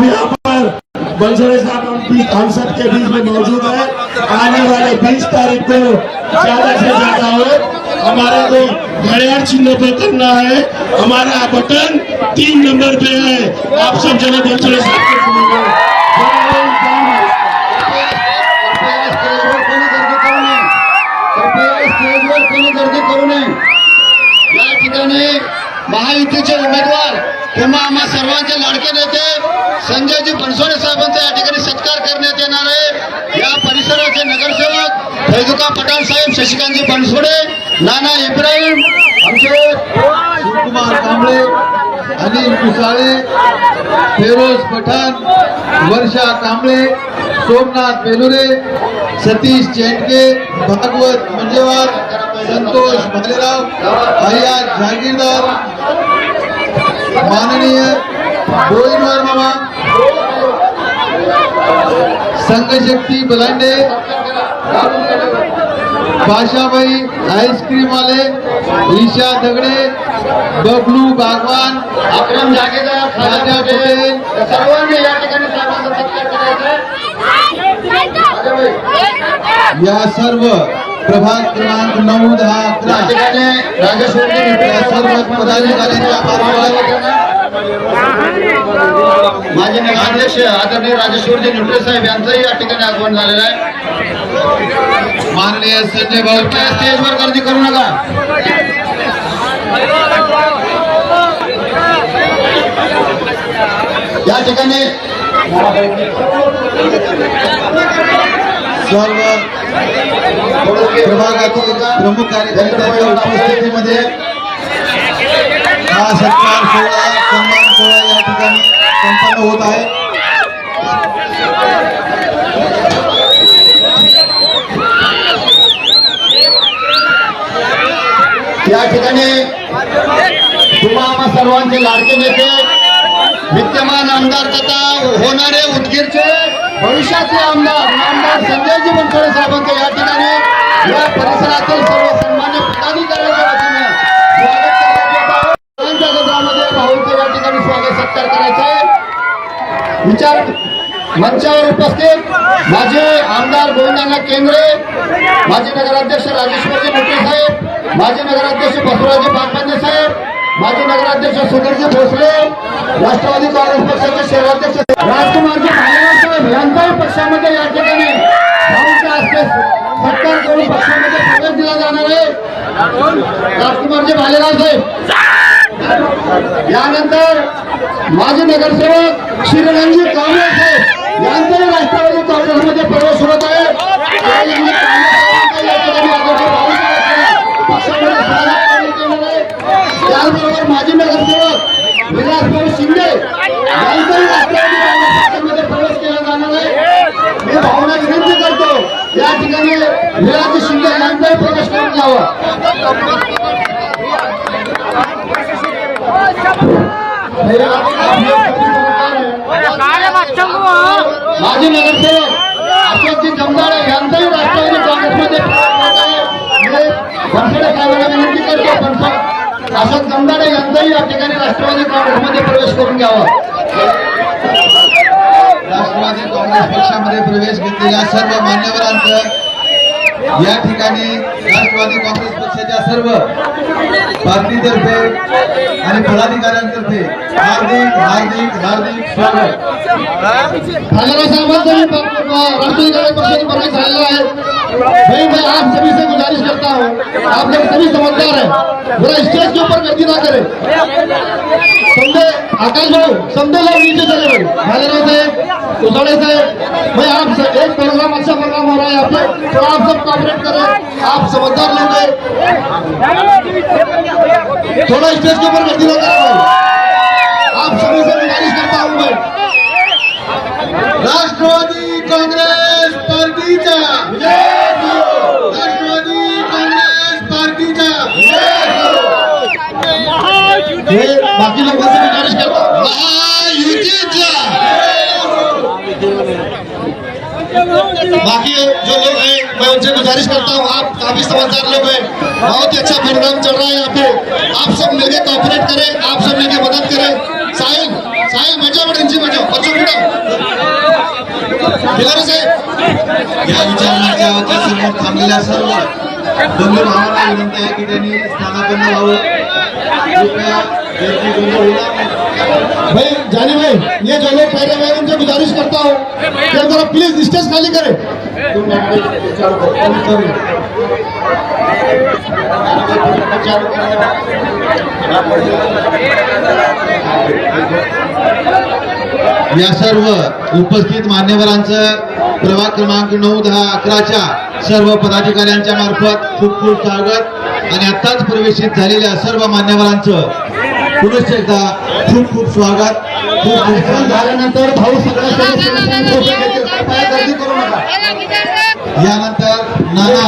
अब यहाँ पर बंसरे साहब हम सब के बीच में मौजूद है आने वाले 20 तारीख को ज़्यादा से ज़्यादा हो हमारे को घड़ियाल चिन्ह पे करना है हमारा बटन तीन नंबर पे है आप सब जगह बंसरे साहब को सुनेंगे या ठिकाणी महायुतीचे उमेदवार किंवा आम्हा सर्वांचे लाडके नेते संजयजी बनसोडे साहेबांचा या ठिकाणी सत्कार करण्यात येणार आहे. या परिसराचे नगरसेवक फैजुका पठाण साहेब शशिकांतजी बनसोडे नाना इब्राहिम आमचे शिवकुमार कांबळे अनिल कुसाळे फेरोज पठाण वर्षा कांबळे सोमनाथ बेलुरे सतीश चेंडके भागवत मंजेवार संतोष भालेराव अय्याज जहागीरदार माननीय गोविंदवार मामा संघशक्ती बलांडे भाषाबाई आईस्क्रीम वाले ईशा दगडे बबलू बागवान अक्रम जागेदार राजा पटेल. सर्वांनी या ठिकाणी साहेबांचा सत्कार करायचा. आहे. या सर्व प्रभाग क्रमांक नऊ दहा अकरा. या सर्व पदाधिकाऱ्यांच्या मार्फत माझे नगराध्यक्ष आदरणीय राजेश्वरजी निवडे साहेब यांचंही या ठिकाणी आगमन झालेलं आहे. माननीय संजय भाऊ स्टेजवर गर्दी करू नका. या ठिकाणी सर्व प्रभागातील प्रमुख कार्यकर्त्यांच्या उपस्थितीमध्ये हा सत्कार सोहळा सन्मान सोहळा या ठिकाणी संपन्न होत आहे. या ठिकाणी तुम्हा सर्वांचे लाडके नेते विद्यमान आमदार तथा होणारे उदगीरचे भविष्याचे आमदार आमदार संजयजी बनसोडे साहेबांचे या ठिकाणी या परिसरातील सर्व सन्मान्य पदाधिकाऱ्यांच्या वतीने स्वागत करण्यात गजरामध्ये भाऊंचे या ठिकाणी स्वागत सत्कार करायचे. विचार मंचावर उपस्थित माझे आमदार गोविंदांना केंद्रे माजी नगराध्यक्ष राजेश्वरजी मोठे साहेब माजी नगराध्यक्ष बसवराजी पाटबंदे साहेब माजी नगराध्यक्ष सुधीरजी भोसले राष्ट्रवादी काँग्रेस पक्षाचे शहराध्यक्ष राजकुमारजी भालेराव साहेब यांचाही पक्षामध्ये या ठिकाणी भाऊंच्या सत्कार करून पक्षामध्ये प्रवेश दिला जाणार आहे. राजकुमारजी भालेराव साहेब. यानंतर माजी नगरसेवक श्री श्रीरंजी कांबळे साहेब यांचाही राष्ट्रवादी काँग्रेसमध्ये प्रवेश होत आहे त्यावेळी काँग्रेस या ठिकाणी आदरणीय भाऊसाहेब असलेल्या पक्षामध्ये सहभागी केलेलं आहे. त्याचबरोबर माजी नगरसेवक विलासभाऊ शिंदे यांचाही राष्ट्रवादी काँग्रेस पक्षामध्ये प्रवेश केला जाणार आहे मी भावना विनंती करतो या ठिकाणी विलासजी शिंदे यांचाही प्रवेश करून घ्यावा माजी नगरसेवक अशोकजी जमदाडे यांचाही राष्ट्रवादी काँग्रेसमध्ये बनसडे साहेबांना विनंती करतो बनसोड अशोक जमदाडे यांचाही या ठिकाणी राष्ट्रवादी काँग्रेसमध्ये प्रवेश करून घ्यावा राष्ट्रवादी काँग्रेस पक्षामध्ये प्रवेश घेतलेल्या सर्व मान्यवरांचं या ठिकाणी राष्ट्रवादी काँग्रेस पक्षाच्या सर्व पार्टीतर्फे आणि पदाधिकाऱ्यांतर्फे हार्दिक हार्दिक हार्दिक स्वागत. राष्ट्रवादी काँग्रेस भी प्रवेश झालेला आहे आप सभी से आप लोग सभी समझदार हैं। जरा स्टेज के ऊपर गलती ना करें। समझे? आकाश भाऊ समझे लोग नीचे चले गए भालेराव साहब कुसौड़े साहब भाई, आप एक प्रोग्राम अच्छा प्रोग्राम हो रहा है यहाँ पे। तो आप सब कॉपरेट करें। आप समझदार लोग थोड़ा स्टेज के ऊपर गलती ना करें आप सभी से गुजारिश करता हूँ मैं। राष्ट्रवादी बाकी जो लोग हैं मैं उनसे गुजारिश करता हूँ आप काफी समझदार लोग हैं। बहुत ही अच्छा प्रोग्राम चल रहा है यहाँ पे। आप सब मिलकर कॉपरेट करें आप सब मिलकर मदद करें। साहिल साहिल मजा खुर्ची बचाव बच्चो पुढं खिलारे साहेब या विचारणाच्या समोर थांबलेल्या सर्व बंधू भावांना विनंती आहे की त्यांनी स्थानापन्न व्हावं. कृपया गर्दी गोंधळ होणार नाही. भाई जानी भाई ये जो लोग पहले मैं उनसे गुजारिश करता हूँ। कि जरा प्लीज स्टेज खाली करें। या सर्व उपस्थित मान्यवरांचं प्रभाग क्रमांक नऊ दहा अकराच्या सर्व पदाधिकाऱ्यांच्या मार्फत खूप खूप स्वागत आणि आत्ताच प्रवेशित झालेल्या सर्व मान्यवरांचं पुनश्च एकदा खूप खूप स्वागत खूप खूप झाल्यानंतर भाऊ सगळ्या यानंतर नाना